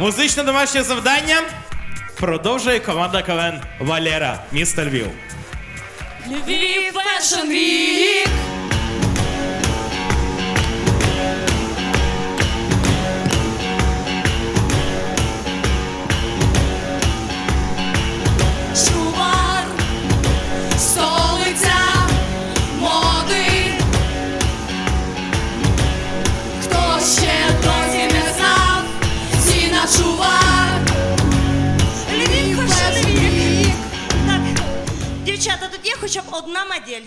Музичне домашнє завдання продовжує команда КВН Валера, місто Львів. Львів Fashion Week! Дівчата, хоча б одна модель.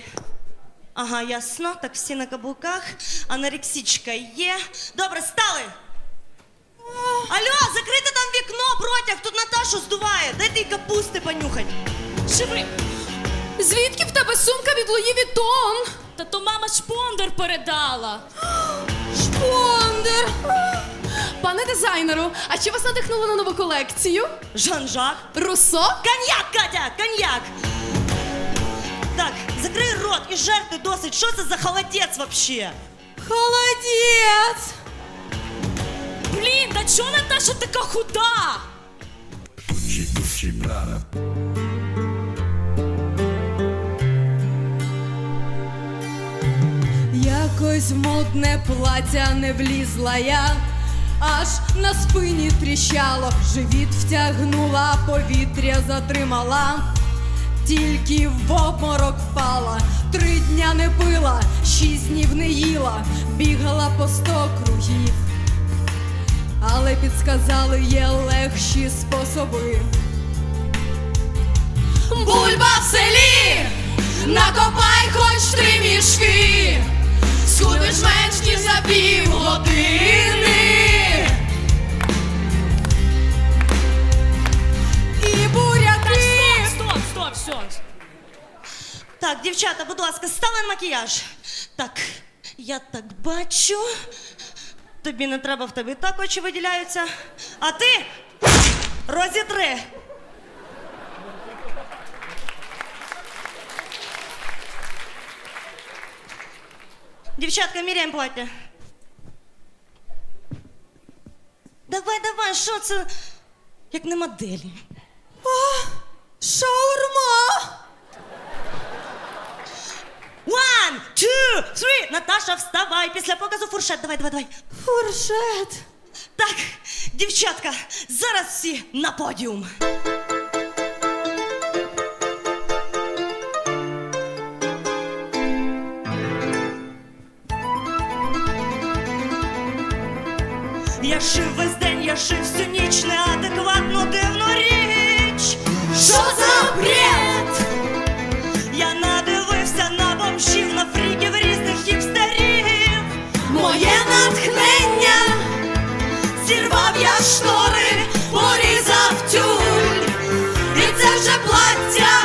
Ага, ясно. Так, всі на каблуках. Анорексичка є. Добре, стали. Алло, закрите там вікно, протяг, тут Наташу здуває. Дайте їй капусти понюхать. Живи! Звідки в тебе сумка від Луї Вітон? Та то мама шпондер передала. Шпондер! Пане дизайнеру, а чи вас надихнуло на нову колекцію? Жан-Жак. Руссо? Коньяк, Катя, коньяк. Так, закрий рот і жерти досить. Що це за холодець вообще? Холодець! Блін, та чого Наташа така худа? Якось в модне плаття не влізла я, аж на спині тріщало, живіт втягнула, повітря затримала, тільки в обморок впала, три дня не пила, шість днів не їла, бігала по сто кругів, але підсказали є легші способи. Бульба в селі, накопай хоч три мішки, Так, дівчата, будь ласка, стали на макіяж. Так, я так бачу. Тобі не треба, в тебе так очі виділяються. А ти розітри. Дівчатка, міряємо плаття. Давай, давай, що це? Як не моделі. О, Шаурма. Three. Наташа, вставай. Після показу фуршет. Давай, давай, давай. Фуршет. Так, дівчатка, зараз всі на подіум. Я шив весь день, я шив всю ніч, неадекватну дивну плаття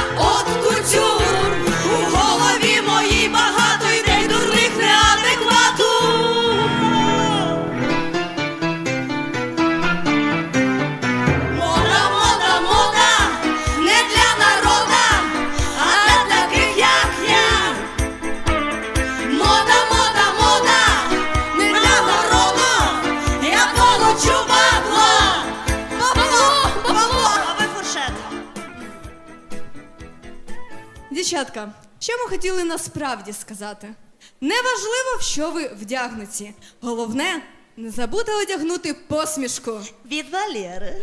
Дівчатка, що ми хотіли насправді сказати? Неважливо, в що ви вдягнуті. Головне, не забудьте одягнути посмішку. Від Валери.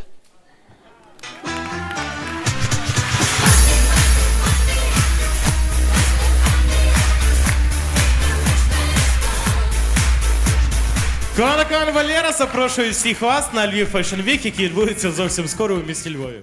Команда КВН Валера запрошує всіх вас на Львів Fashion Week, який відбудеться зовсім скоро у місті Львові.